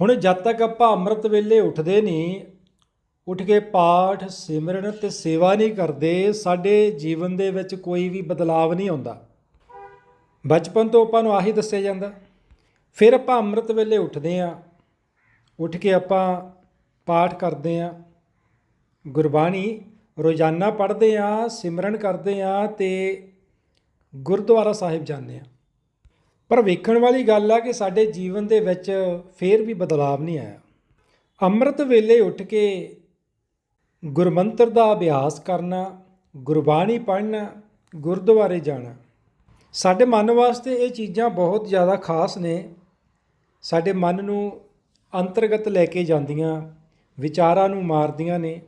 ਹੁਣ ਜਦ ਤੱਕ ਆਪਾਂ ਅੰਮ੍ਰਿਤ ਵੇਲੇ ਉੱਠਦੇ ਨਹੀਂ, ਉੱਠ ਕੇ ਪਾਠ, ਸਿਮਰਨ ਤੇ ਸੇਵਾ ਨਹੀਂ ਕਰਦੇ, ਸਾਡੇ ਜੀਵਨ ਦੇ ਵਿੱਚ ਕੋਈ ਵੀ ਬਦਲਾਵ ਨਹੀਂ ਆਉਂਦਾ। ਬਚਪਨ ਤੋਂ ਆਪਾਂ ਨੂੰ ਆਹੀ ਦੱਸਿਆ ਜਾਂਦਾ। ਫਿਰ ਆਪਾਂ ਅੰਮ੍ਰਿਤ ਵੇਲੇ ਉੱਠਦੇ ਆਂ ਉੱਠ ਕੇ ਆਪਾਂ ਪਾਠ ਕਰਦੇ ਆਂ ਗੁਰਬਾਣੀ ਰੋਜ਼ਾਨਾ ਪੜ੍ਹਦੇ ਆਂ ਸਿਮਰਨ ਕਰਦੇ ਆਂ ਤੇ ਗੁਰਦੁਆਰਾ ਸਾਹਿਬ ਜਾਂਦੇ ਆਂ ਪਰ ਵੇਖਣ ਵਾਲੀ ਗੱਲ ਆ ਕਿ ਸਾਡੇ ਜੀਵਨ ਦੇ ਵਿੱਚ ਫੇਰ ਵੀ ਬਦਲਾਵ ਨਹੀਂ ਆਇਆ। ਅੰਮ੍ਰਿਤ ਵੇਲੇ ਉੱਠ ਕੇ ਗੁਰਮੰਤਰ ਦਾ ਅਭਿਆਸ ਕਰਨਾ, ਗੁਰਬਾਣੀ ਪੜ੍ਹਨਾ, ਗੁਰਦੁਆਰੇ ਜਾਣਾ, ਸਾਡੇ ਮਨ ਵਾਸਤੇ ਇਹ ਚੀਜ਼ਾਂ ਬਹੁਤ ਜ਼ਿਆਦਾ ਖਾਸ ਨੇ। ਸਾਡੇ ਮਨ ਨੂੰ ਅੰਤਰਗਤ ਲੈ ਕੇ ਜਾਂਦੀਆਂ, ਵਿਚਾਰਾਂ ਨੂੰ ਮਾਰਦੀਆਂ ਨੇ।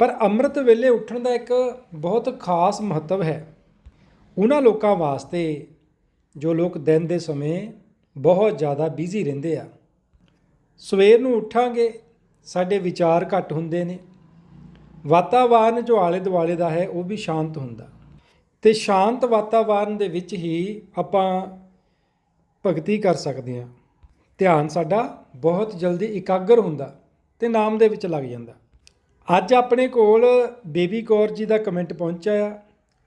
ਪਰ ਅੰਮ੍ਰਿਤ ਵੇਲੇ ਉੱਠਣ ਦਾ ਇੱਕ ਬਹੁਤ ਖਾਸ ਮਹੱਤਵ ਹੈ। ਉਹਨਾਂ ਲੋਕਾਂ ਵਾਸਤੇ ਜੋ ਲੋਕ ਦਿਨ ਦੇ ਸਮੇਂ ਬਹੁਤ ਜ਼ਿਆਦਾ ਬਿਜ਼ੀ ਰਹਿੰਦੇ ਆ। ਸਵੇਰ ਨੂੰ ਉੱਠਾਂਗੇ, ਸਾਡੇ ਵਿਚਾਰ ਘੱਟ ਹੁੰਦੇ ਨੇ। ਵਾਤਾਵਰਨ ਜੋ ਆਲੇ ਦੁਆਲੇ ਦਾ ਹੈ, ਉਹ ਵੀ ਸ਼ਾਂਤ ਹੁੰਦਾ। ਤੇ ਸ਼ਾਂਤ ਵਾਤਾਵਰਨ ਦੇ ਵਿੱਚ ਹੀ ਆਪਾਂ ਭਗਤੀ ਕਰ ਸਕਦੇ ਹਾਂ। ਧਿਆਨ ਸਾਡਾ ਬਹੁਤ ਜਲਦੀ ਇਕਾਗਰ ਹੁੰਦਾ ਤੇ ਨਾਮ ਦੇ ਵਿੱਚ ਲੱਗ ਜਾਂਦਾ। ਅੱਜ ਆਪਣੇ ਕੋਲ ਬੇਬੀ ਕੌਰ ਜੀ ਦਾ ਕਮੈਂਟ ਪਹੁੰਚਿਆ ਆ।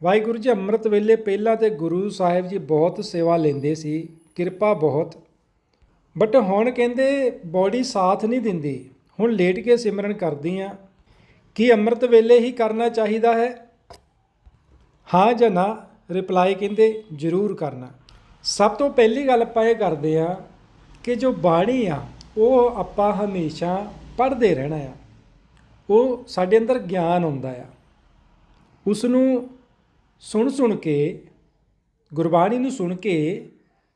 ਵਾਹਿਗੁਰੂ ਜੀ ਅੰਮ੍ਰਿਤ ਵੇਲੇ ਪਹਿਲਾਂ ਤੇ ਗੁਰੂ ਸਾਹਿਬ ਜੀ ਬਹੁਤ ਸੇਵਾ ਲੈਂਦੇ ਸੀ, ਕਿਰਪਾ ਬਹੁਤ। ਬਟ ਹੁਣ ਕਹਿੰਦੇ ਬੋਡੀ ਸਾਥ ਨਹੀਂ ਦਿੰਦੀ। ਹੁਣ ਲੇਟ ਕੇ ਸਿਮਰਨ ਕਰਦੀ ਆ। ਕੀ ਅੰਮ੍ਰਿਤ ਵੇਲੇ ਹੀ ਕਰਨਾ ਚਾਹੀਦਾ ਹੈ? ਹਾਂ ਜਾਂ ਨਾ? ਰਿਪਲਾਈ ਕਹਿੰਦੇ, ਜ਼ਰੂਰ ਕਰਨਾ। ਸਭ ਤੋਂ ਪਹਿਲੀ ਗੱਲ ਆਪਾਂ ਇਹ ਕਰਦੇ ਆ ਕਿ ਜੋ ਬਾਣੀ ਆ, ਉਹ ਆਪਾਂ ਹਮੇਸ਼ਾ ਪੜ੍ਹਦੇ ਰਹਿਣਾ ਆ। ਉਹ ਸਾਡੇ ਅੰਦਰ ਗਿਆਨ ਆਉਂਦਾ ਆ। ਉਸ ਨੂੰ ਸੁਣ ਸੁਣ ਕੇ, ਗੁਰਬਾਣੀ ਨੂੰ ਸੁਣ ਕੇ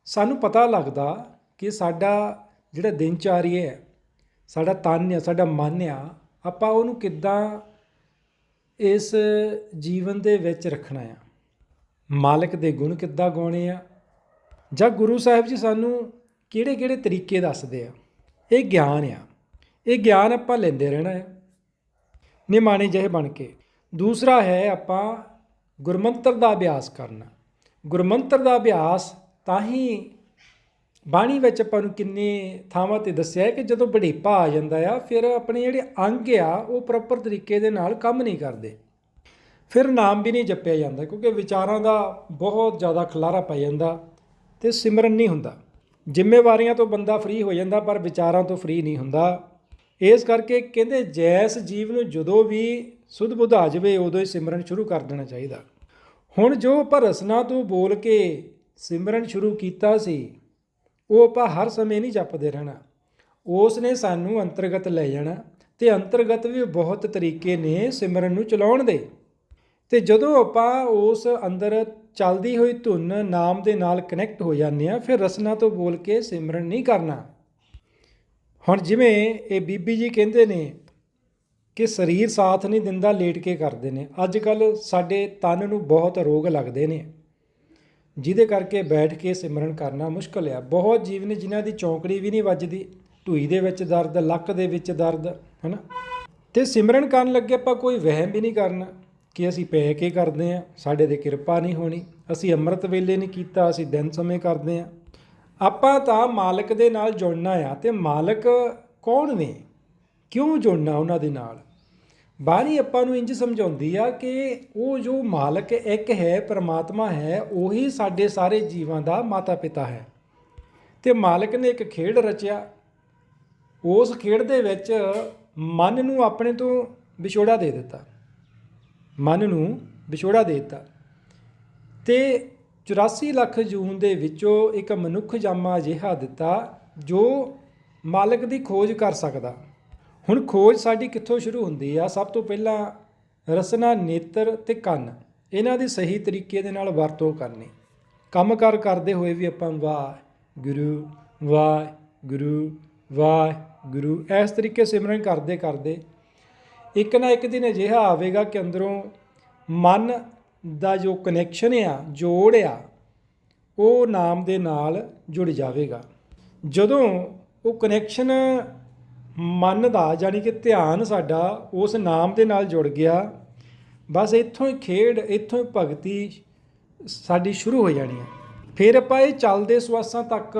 ਸਾਨੂੰ ਪਤਾ ਲੱਗਦਾ ਕਿ ਸਾਡਾ ਜਿਹੜਾ ਦਿਨਚਾਰੀਆ ਹੈ, ਸਾਡਾ ਤਨ ਆ ਸਾਡਾ ਮਨ ਆ ਆਪਾਂ ਉਹਨੂੰ ਕਿੱਦਾਂ ਇਸ ਜੀਵਨ ਦੇ ਵਿੱਚ ਰੱਖਣਾ ਆ ਮਾਲਕ ਦੇ ਗੁਣ ਕਿੱਦਾਂ ਗਾਉਣੇ ਆ? ਜਾਂ ਗੁਰੂ ਸਾਹਿਬ ਜੀ ਸਾਨੂੰ ਕਿਹੜੇ ਕਿਹੜੇ ਤਰੀਕੇ ਦੱਸਦੇ ਆ? ਇਹ ਗਿਆਨ ਆ। ਇਹ ਗਿਆਨ ਆਪਾਂ ਲੈਂਦੇ ਰਹਿਣਾ ਆ ਨਿਮਾਣੇ ਜਿਹੇ ਬਣ ਕੇ। ਦੂਸਰਾ ਹੈ ਆਪਾਂ ਗੁਰਮੰਤਰ ਦਾ ਅਭਿਆਸ ਕਰਨਾ। ਗੁਰਮੰਤਰ ਦਾ ਅਭਿਆਸ ਤਾਂ ਹੀ ਬਾਣੀ ਵਿੱਚ ਆਪਾਂ ਨੂੰ ਕਿੰਨੇ ਥਾਵਾਂ ਤੇ ਦੱਸਿਆ ਕਿ ਜਦੋਂ ਬੜੇਪਾ ਆ ਜਾਂਦਾ ਆ, ਫਿਰ ਆਪਣੇ ਜਿਹੜੇ ਅੰਗ ਆ, ਉਹ ਪ੍ਰੋਪਰ ਤਰੀਕੇ ਦੇ ਨਾਲ ਕੰਮ ਨਹੀਂ ਕਰਦੇ। ਫਿਰ ਨਾਮ ਵੀ ਨਹੀਂ ਜਪਿਆ ਜਾਂਦਾ, ਕਿਉਂਕਿ ਵਿਚਾਰਾਂ ਦਾ ਬਹੁਤ ਜ਼ਿਆਦਾ ਖਲਾਰਾ ਪੈ ਜਾਂਦਾ ਤੇ ਸਿਮਰਨ ਨਹੀਂ ਹੁੰਦਾ। ਜ਼ਿੰਮੇਵਾਰੀਆਂ ਤੋਂ ਬੰਦਾ ਫ੍ਰੀ ਹੋ ਜਾਂਦਾ, ਪਰ ਵਿਚਾਰਾਂ ਤੋਂ ਫ੍ਰੀ ਨਹੀਂ ਹੁੰਦਾ। ਇਸ ਕਰਕੇ ਕਹਿੰਦੇ ਜੈਸ ਜੀਵ ਨੂੰ ਜਦੋਂ ਵੀ ਸੁਧ ਬੁੱਧ ਆ ਜਾਵੇ, ਉਦੋਂ ਹੀ ਸਿਮਰਨ ਸ਼ੁਰੂ ਕਰ ਦੇਣਾ ਚਾਹੀਦਾ। ਹੁਣ ਜੋ ਆਪਾਂ ਰਸਨਾ ਤੋਂ ਬੋਲ ਕੇ ਸਿਮਰਨ ਸ਼ੁਰੂ ਕੀਤਾ ਸੀ, ਉਹ ਆਪਾਂ ਹਰ ਸਮੇਂ ਨਹੀਂ ਜਪਦੇ ਰਹਿਣਾ। ਉਸ ਨੇ ਸਾਨੂੰ ਅੰਤਰਗਤ ਲੈ ਜਾਣਾ ਤੇ ਅੰਤਰਗਤ ਵੀ ਬਹੁਤ ਤਰੀਕੇ ਨੇ ਸਿਮਰਨ ਨੂੰ ਚਲਾਉਣ ਦੇ। ਤੇ ਜਦੋਂ ਆਪਾਂ ਉਸ ਅੰਦਰ ਚੱਲਦੀ ਹੋਈ ਧੁਨ ਨਾਮ ਦੇ ਨਾਲ ਕਨੈਕਟ ਹੋ ਜਾਂਦੇ ਆ ਫਿਰ ਰਸਨਾ ਤੋਂ ਬੋਲ ਕੇ ਸਿਮਰਨ ਨਹੀਂ ਕਰਨਾ। ਹੁਣ ਜਿਵੇਂ ਇਹ ਬੀਬੀ ਜੀ ਕਹਿੰਦੇ ਨੇ ਕਿ ਸਰੀਰ ਸਾਥ ਨਹੀਂ ਦਿੰਦਾ ਲੇਟ ਕੇ ਕਰਦੇ ਨੇ। ਅੱਜ ਕੱਲ ਸਾਡੇ ਤਨ ਨੂੰ ਬਹੁਤ ਰੋਗ ਲੱਗਦੇ ਨੇ। ਜਿਹਦੇ ਕਰਕੇ ਬੈਠ ਕੇ ਸਿਮਰਨ ਕਰਨਾ ਮੁਸ਼ਕਲ ਆ। ਬਹੁਤ ਜੀਵ ਨੇ ਜਿਨ੍ਹਾਂ ਦੀ ਚੌਂਕੜੀ ਵੀ ਨਹੀਂ ਵੱਜਦੀ, ਢੂਈ ਦੇ ਵਿੱਚ ਦਰਦ, ਲੱਕ ਦੇ ਵਿੱਚ ਦਰਦ, ਹੈਨਾ? ਤੇ ਸਿਮਰਨ ਕਰਨ ਲੱਗੇ ਆਪਾਂ ਕੋਈ ਵਹਿਮ ਵੀ ਨਹੀਂ ਕਰਨਾ ਕਿ ਅਸੀਂ ਪੈ ਕੇ ਕਰਦੇ ਆ, ਸਾਡੇ ਤੇ ਕਿਰਪਾ ਨਹੀਂ ਹੋਣੀ, ਅਸੀਂ ਅੰਮ੍ਰਿਤ ਵੇਲੇ ਨਹੀਂ ਕੀਤਾ, ਅਸੀਂ ਦਿਨ ਸਮੇਂ ਕਰਦੇ ਆ। ਆਪਾਂ ਤਾਂ ਮਾਲਕ ਦੇ ਨਾਲ ਜੁੜਨਾ ਆ ਤੇ ਮਾਲਕ ਕੌਣ ਨੇ? ਕਿਉਂ ਜੁੜਨਾ ਉਹਨਾਂ ਦੇ ਨਾਲ? ਬਾਣੀ ਆਪਾਂ ਨੂੰ ਇੰਜ ਸਮਝਾਉਂਦੀ ਆ ਕਿ ਉਹ ਜੋ ਮਾਲਕ ਇੱਕ ਹੈ, ਪਰਮਾਤਮਾ ਹੈ, ਉਹੀ ਸਾਡੇ ਸਾਰੇ ਜੀਵਾਂ ਦਾ ਮਾਤਾ ਪਿਤਾ ਹੈ। ਤੇ ਮਾਲਕ ਨੇ ਇੱਕ ਖੇਡ ਰਚਿਆ। ਉਸ ਖੇਡ ਦੇ ਵਿੱਚ ਮਨ ਨੂੰ ਆਪਣੇ ਤੋਂ ਵਿਛੋੜਾ ਦੇ ਦਿੱਤਾ। ਮਨ ਨੂੰ ਵਿਛੋੜਾ ਦੇ ਦਿੱਤਾ। ਤੇ 84 ਲੱਖ ਜੂਨ ਦੇ ਵਿੱਚੋਂ ਇੱਕ ਮਨੁੱਖ ਜਾਮਾ ਅਜਿਹਾ ਦਿੱਤਾ ਜੋ ਮਾਲਕ ਦੀ ਖੋਜ ਕਰ ਸਕਦਾ। ਹੁਣ ਖੋਜ ਸਾਡੀ ਕਿੱਥੋਂ ਸ਼ੁਰੂ ਹੁੰਦੀ ਆ? ਸਭ ਤੋਂ ਪਹਿਲਾਂ ਰਸਨਾ, ਨੇਤਰ ਤੇ ਕੰਨ। ਇਹਨਾਂ ਦੀ ਸਹੀ ਤਰੀਕੇ ਦੇ ਨਾਲ ਵਰਤੋਂ ਕਰਨੀ। ਕੰਮਕਾਰ ਕਰਦੇ ਹੋਏ ਵੀ ਆਪਾਂ ਵਾਹ ਗੁਰੂ ਵਾਹ ਗੁਰੂ ਵਾਹ ਗੁਰੂ ਇਸ ਤਰੀਕੇ ਸਿਮਰਨ ਕਰਦੇ ਕਰਦੇ ਇੱਕ ਨਾ ਇੱਕ ਦਿਨ ਅਜਿਹਾ ਆਵੇਗਾ ਕਿ ਅੰਦਰੋਂ ਮਨ ਦਾ ਜੋ ਕਨੈਕਸ਼ਨ ਆ, ਜੋੜ ਆ, ਉਹ ਨਾਮ ਦੇ ਨਾਲ ਜੁੜ ਜਾਵੇਗਾ। ਜਦੋਂ ਉਹ ਕਨੈਕਸ਼ਨ ਮਨ ਦਾ ਯਾਨੀ ਕਿ ਧਿਆਨ ਸਾਡਾ ਉਸ ਨਾਮ ਦੇ ਨਾਲ ਜੁੜ ਗਿਆ, ਬਸ ਇੱਥੋਂ ਹੀ ਖੇਡ, ਇੱਥੋਂ ਹੀ ਭਗਤੀ ਸਾਡੀ ਸ਼ੁਰੂ ਹੋ ਜਾਣੀ ਹੈ ਫਿਰ ਆਪਾਂ ਇਹ ਚੱਲਦੇ ਸਵਾਸਾਂ ਤੱਕ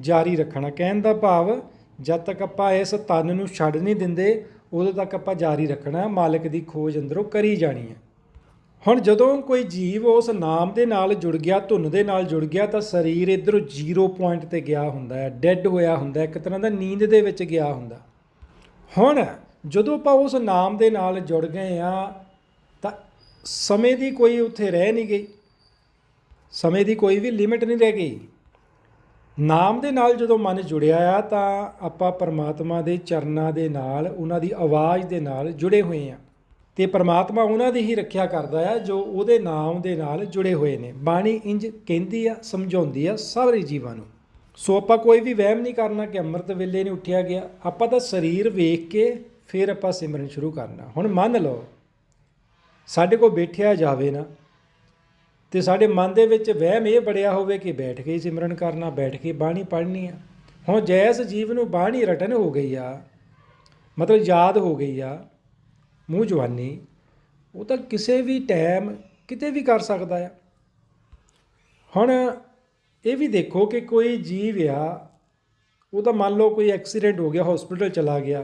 ਜਾਰੀ ਰੱਖਣਾ। ਕਹਿਣ ਦਾ ਭਾਵ, ਜਦ ਤੱਕ ਆਪਾਂ ਇਸ ਤਨ ਨੂੰ ਛੱਡ ਨਹੀਂ ਦਿੰਦੇ, ਉਦੋਂ ਤੱਕ ਆਪਾਂ ਜਾਰੀ ਰੱਖਣਾ, ਮਾਲਕ ਦੀ ਖੋਜ ਅੰਦਰੋਂ ਕਰੀ ਜਾਣੀ ਹੈ ਹੁਣ ਜਦੋਂ ਕੋਈ ਜੀਵ ਉਸ ਨਾਮ ਦੇ ਨਾਲ ਜੁੜ ਗਿਆ, ਧੁਨ ਦੇ ਨਾਲ ਜੁੜ ਗਿਆ, ਤਾਂ ਸਰੀਰ ਇਧਰੋਂ ਜ਼ੀਰੋ ਪੁਆਇੰਟ ਤੇ ਗਿਆ ਹੁੰਦਾ ਹੈ, ਡੈੱਡ ਹੋਇਆ ਹੁੰਦਾ ਇੱਕ ਤਰ੍ਹਾਂ ਦਾ ਨੀਂਦ ਦੇ ਵਿੱਚ ਗਿਆ ਹੁੰਦਾ। ਹੁਣ ਜਦੋਂ ਆਪਾਂ ਉਸ ਨਾਮ ਦੇ ਨਾਲ ਜੁੜ ਗਏ ਆ ਤਾਂ ਸਮੇਂ ਦੀ ਕੋਈ ਉੱਥੇ ਰਹਿ ਨਹੀਂ ਗਈ। ਸਮੇਂ ਦੀ ਕੋਈ ਵੀ ਲਿਮਿਟ ਨਹੀਂ ਰਹਿ ਗਈ। ਨਾਮ ਦੇ ਨਾਲ ਜਦੋਂ ਮਨ ਜੁੜਿਆ ਆ, ਤਾਂ ਆਪਾਂ ਪਰਮਾਤਮਾ ਦੇ ਚਰਨਾਂ ਦੇ ਨਾਲ, ਉਹਨਾਂ ਦੀ ਆਵਾਜ਼ ਦੇ ਨਾਲ ਜੁੜੇ ਹੋਏ ਆ ਤੇ ਪਰਮਾਤਮਾ ਉਹਨਾਂ ਦੀ ਹੀ ਰੱਖਿਆ ਕਰਦਾ ਆ, ਜੋ ਉਹਦੇ ਨਾਮ ਦੇ ਨਾਲ ਜੁੜੇ ਹੋਏ ਨੇ। ਬਾਣੀ ਇੰਜ ਕਹਿੰਦੀ ਆ, ਸਮਝਾਉਂਦੀ ਆ ਸਾਰੇ ਜੀਵਾਂ ਨੂੰ। ਸੋ ਆਪਾਂ ਕੋਈ ਵੀ ਵਹਿਮ ਨਹੀਂ ਕਰਨਾ ਕਿ ਅੰਮ੍ਰਿਤ ਵੇਲੇ ਨਹੀਂ ਉੱਠਿਆ ਗਿਆ। ਆਪਾਂ ਤਾਂ ਸਰੀਰ ਵੇਖ ਕੇ ਫਿਰ ਆਪਾਂ ਸਿਮਰਨ ਸ਼ੁਰੂ ਕਰਨਾ। ਹੁਣ ਮੰਨ ਲਓ, ਸਾਡੇ ਕੋਲ ਬੈਠਿਆ ਜਾਵੇ ਨਾ, ਤੇ ਸਾਡੇ ਮਨ ਦੇ ਵਿੱਚ ਵਹਿਮ ਇਹ ਬੜਿਆ ਹੋਵੇ ਕਿ ਬੈਠ ਕੇ ਸਿਮਰਨ ਕਰਨਾ, ਬੈਠ ਕੇ ਬਾਣੀ ਪੜ੍ਹਨੀ ਆ। ਹੁਣ ਜੈਸ ਜੀਵ ਨੂੰ ਬਾਣੀ ਰਟਨ ਹੋ ਗਈ ਆ, ਮਤਲਬ ਯਾਦ ਹੋ ਗਈ ਆ ਮੂੰਹ ਜਵਾਨੀ, ਉਹ ਤਾਂ ਕਿਸੇ ਵੀ ਟਾਈਮ ਕਿਤੇ ਵੀ ਕਰ ਸਕਦਾ ਆ। ਹੁਣ ਇਹ ਵੀ ਦੇਖੋ ਕਿ ਕੋਈ ਜੀਵ ਆ, ਉਹ ਤਾਂ ਮੰਨ ਲਓ ਕੋਈ ਐਕਸੀਡੈਂਟ ਹੋ ਗਿਆ ਹਸਪੀਟਲ ਚਲਾ ਗਿਆ।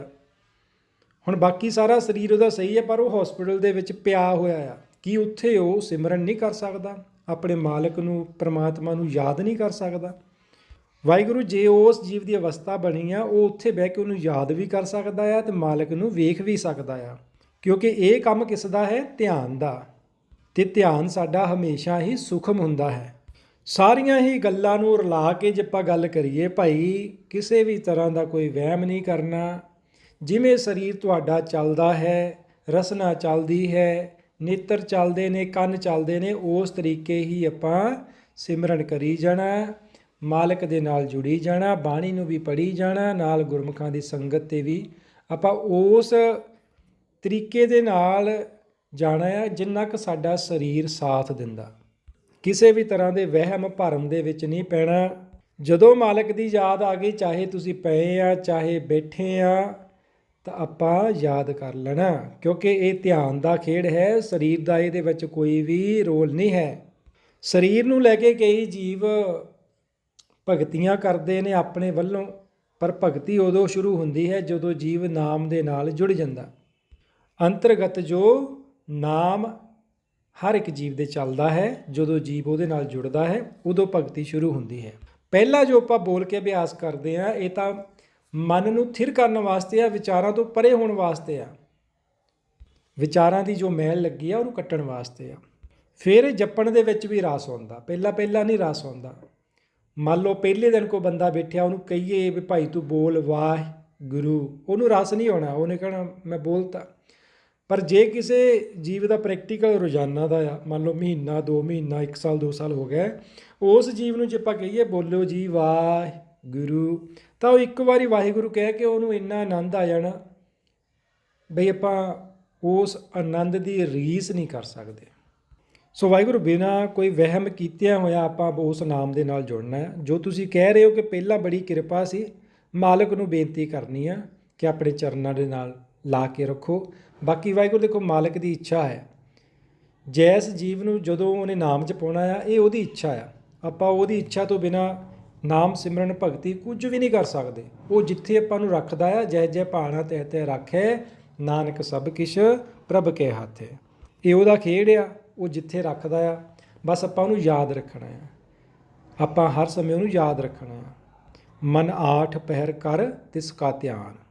ਹੁਣ ਬਾਕੀ ਸਾਰਾ ਸਰੀਰ ਉਹਦਾ ਸਹੀ ਹੈ ਪਰ ਉਹ ਹਸਪੀਟਲ ਦੇ ਵਿੱਚ ਪਿਆ ਹੋਇਆ ਆ। ਕੀ ਉੱਥੇ ਉਹ ਸਿਮਰਨ ਨਹੀਂ ਕਰ ਸਕਦਾ? ਆਪਣੇ ਮਾਲਕ ਨੂੰ, ਪ੍ਰਮਾਤਮਾ ਨੂੰ ਯਾਦ ਨਹੀਂ ਕਰ ਸਕਦਾ? ਵਾਹਿਗੁਰੂ, ਜੇ ਉਸ ਜੀਵ ਦੀ ਅਵਸਥਾ ਬਣੀ ਆ, ਉਹ ਉੱਥੇ ਬਹਿ ਕੇ ਉਹਨੂੰ ਯਾਦ ਵੀ ਕਰ ਸਕਦਾ ਆ ਤੇ ਮਾਲਕ ਨੂੰ ਵੇਖ ਵੀ ਸਕਦਾ ਆ। ਕਿਉਂਕਿ ਇਹ ਕੰਮ ਕਿਸ ਦਾ ਹੈ? ਧਿਆਨ ਦਾ। ਤੇ ਧਿਆਨ ਸਾਡਾ ਹਮੇਸ਼ਾ ਹੀ ਸੁਖਮ ਹੁੰਦਾ ਹੈ। ਸਾਰੀਆਂ ਹੀ ਗੱਲਾਂ ਨੂੰ ਰਲਾ ਕੇ ਜੇ ਆਪਾਂ ਗੱਲ ਕਰੀਏ, ਭਾਈ ਕਿਸੇ ਵੀ ਤਰ੍ਹਾਂ ਦਾ ਕੋਈ ਵਹਿਮ ਨਹੀਂ ਕਰਨਾ। ਜਿਵੇਂ ਸਰੀਰ ਤੁਹਾਡਾ ਚੱਲਦਾ ਹੈ, ਰਸਨਾ ਚੱਲਦੀ ਹੈ, ਨੇਤਰ ਚੱਲਦੇ ਨੇ, ਕੰਨ ਚੱਲਦੇ ਨੇ, ਉਸ ਤਰੀਕੇ ਹੀ ਆਪਾਂ ਸਿਮਰਨ ਕਰੀ ਜਾਣਾ, ਮਾਲਕ ਦੇ ਨਾਲ ਜੁੜੀ ਜਾਣਾ, ਬਾਣੀ ਨੂੰ ਵੀ ਪੜ੍ਹੀ ਜਾਣਾ, ਨਾਲ ਗੁਰਮੁਖਾਂ ਦੀ ਸੰਗਤ ਤੇ ਵੀ ਆਪਾਂ ਉਸ ਤਰੀਕੇ ਦੇ ਨਾਲ ਜਾਣਾ ਆ, ਜਿੰਨਾ ਕੁ ਸਾਡਾ ਸਰੀਰ ਸਾਥ ਦਿੰਦਾ। ਕਿਸੇ ਵੀ ਤਰ੍ਹਾਂ ਦੇ ਵਹਿਮ ਭਰਮ ਦੇ ਵਿੱਚ ਨਹੀਂ ਪੈਣਾ। ਜਦੋਂ ਮਾਲਕ ਦੀ ਯਾਦ ਆ ਗਈ, ਚਾਹੇ ਤੁਸੀਂ ਪਏ ਆ, ਚਾਹੇ ਬੈਠੇ ਆ, ਤਾਂ ਆਪਾਂ ਯਾਦ ਕਰ ਲੈਣਾ, ਕਿਉਂਕਿ ਇਹ ਧਿਆਨ ਦਾ ਖੇਡ ਹੈ। ਸਰੀਰ ਦਾ ਇਹਦੇ ਵਿੱਚ ਕੋਈ ਵੀ ਰੋਲ ਨਹੀਂ ਹੈ। ਸਰੀਰ ਨੂੰ ਲੈ ਕੇ ਕਈ ਜੀਵ ਭਗਤੀਆਂ ਕਰਦੇ ਨੇ ਆਪਣੇ ਵੱਲੋਂ, ਪਰ ਭਗਤੀ ਉਦੋਂ ਸ਼ੁਰੂ ਹੁੰਦੀ ਹੈ ਜਦੋਂ ਜੀਵ ਨਾਮ ਦੇ ਨਾਲ ਜੁੜ ਜਾਂਦਾ। ਅੰਤਰਗਤ ਜੋ ਨਾਮ ਹਰ ਇੱਕ ਜੀਵ ਦੇ ਚੱਲਦਾ ਹੈ, ਜਦੋਂ ਜੀਵ ਉਹਦੇ ਨਾਲ ਜੁੜਦਾ ਹੈ, ਉਦੋਂ ਭਗਤੀ ਸ਼ੁਰੂ ਹੁੰਦੀ ਹੈ। ਪਹਿਲਾ ਜੋ ਆਪਾਂ ਬੋਲ ਕੇ ਅਭਿਆਸ ਕਰਦੇ ਆ ਇਹ ਤਾਂ ਮਨ ਨੂੰ ਥਿਰ ਕਰਨ ਵਾਸਤੇ ਆ, ਵਿਚਾਰਾਂ ਤੋਂ ਪਰੇ ਹੋਣ ਵਾਸਤੇ ਆ। ਵਿਚਾਰਾਂ ਦੀ ਜੋ ਮੈਲ ਲੱਗੀ ਆ, ਉਹਨੂੰ ਕੱਟਣ ਵਾਸਤੇ ਆ। ਫਿਰ ਜਪਣ ਦੇ ਵਿੱਚ ਵੀ ਰਸ ਆਉਂਦਾ, ਪਹਿਲਾ ਪਹਿਲਾ ਨਹੀਂ ਰਸ ਆਉਂਦਾ। ਮੰਨ ਲਓ ਪਹਿਲੇ ਦਿਨ ਕੋ ਬੰਦਾ ਬੈਠਿਆ, ਉਹਨੂੰ ਕਹੀਏ ਵੀ ਭਾਈ ਤੂੰ ਬੋਲ ਵਾਹ ਗੁਰੂ ਉਹਨੂੰ ਰਸ ਨਹੀਂ ਆਉਣਾ, ਉਹਨੇ ਕਹਣਾ, ਮੈਂ ਬੋਲਤਾ। ਪਰ ਜੇ ਕਿਸੇ ਜੀਵ ਦਾ ਪ੍ਰੈਕਟੀਕਲ ਰੋਜ਼ਾਨਾ ਦਾ ਆ, ਮੰਨ ਲਓ ਮਹੀਨਾ 2 ਮਹੀਨਾ 1 ਸਾਲ 2 ਸਾਲ ਹੋ ਗਿਆ, ਉਸ ਜੀਵ ਨੂੰ ਜੇ ਆਪਾਂ ਕਹੀਏ ਬੋਲੋ ਜੀ ਵਾਹਿਗੁਰੂ, ਤਾਂ ਉਹ ਇੱਕ ਵਾਰੀ ਵਾਹਿਗੁਰੂ ਕਹਿ ਕੇ ਉਹਨੂੰ ਇੰਨਾ ਆਨੰਦ ਆ ਜਾਣਾ ਬਈ ਆਪਾਂ ਉਸ ਆਨੰਦ ਦੀ ਰੀਸ ਨਹੀਂ ਕਰ ਸਕਦੇ। ਸੋ ਵਾਹਿਗੁਰੂ, ਬਿਨਾ ਕੋਈ ਵਹਿਮ ਕੀਤਿਆਂ ਹੋਇਆ ਆਪਾਂ ਉਸ ਨਾਮ ਦੇ ਨਾਲ ਜੁੜਨਾ ਹੈ। ਜੋ ਤੁਸੀਂ ਕਹਿ ਰਹੇ ਹੋ ਕਿ ਪਹਿਲਾਂ ਬੜੀ ਕਿਰਪਾ ਸੀ, ਮਾਲਕ ਨੂੰ ਬੇਨਤੀ ਕਰਨੀ ਆ ਕਿ ਆਪਣੇ ਚਰਨਾਂ ਦੇ ਨਾਲ ਲਾ ਕੇ ਰੱਖੋ। ਬਾਕੀ ਵਾਹਿਗੁਰੂ ਦੇਖੋ, ਮਾਲਕ ਦੀ ਇੱਛਾ ਹੈ। ਜੈਸ ਜੀਵ ਨੂੰ ਜਦੋਂ ਉਹਨੇ ਨਾਮ ਚ ਪਾਉਣਾ ਆ, ਇਹ ਉਹਦੀ ਇੱਛਾ ਆ। ਆਪਾਂ ਉਹਦੀ ਇੱਛਾ ਤੋਂ ਬਿਨਾ ਨਾਮ ਸਿਮਰਨ ਭਗਤੀ ਕੁਝ ਵੀ ਨਹੀਂ ਕਰ ਸਕਦੇ। ਉਹ ਜਿੱਥੇ ਆਪਾਂ ਨੂੰ ਰੱਖਦਾ ਆ, ਜੈ ਜੈ ਭਾਣਾ ਤਹਿ ਤਹਿ ਰੱਖੇ, ਨਾਨਕ ਸਭ ਕਿਛ ਪ੍ਰਭ ਕੇ ਹੱਥ। ਹੈ ਇਹ ਉਹਦਾ ਖੇਡ ਆ, ਉਹ ਜਿੱਥੇ ਰੱਖਦਾ ਆ, ਬਸ ਆਪਾਂ ਉਹਨੂੰ ਯਾਦ ਰੱਖਣਾ ਆ। ਆਪਾਂ ਹਰ ਸਮੇਂ ਉਹਨੂੰ ਯਾਦ ਰੱਖਣਾ ਆ। ਮਨ ਆਠ ਪਹਿਰ ਕਰ, ਤਿਸ ਕਾ ਧਿਆਨ।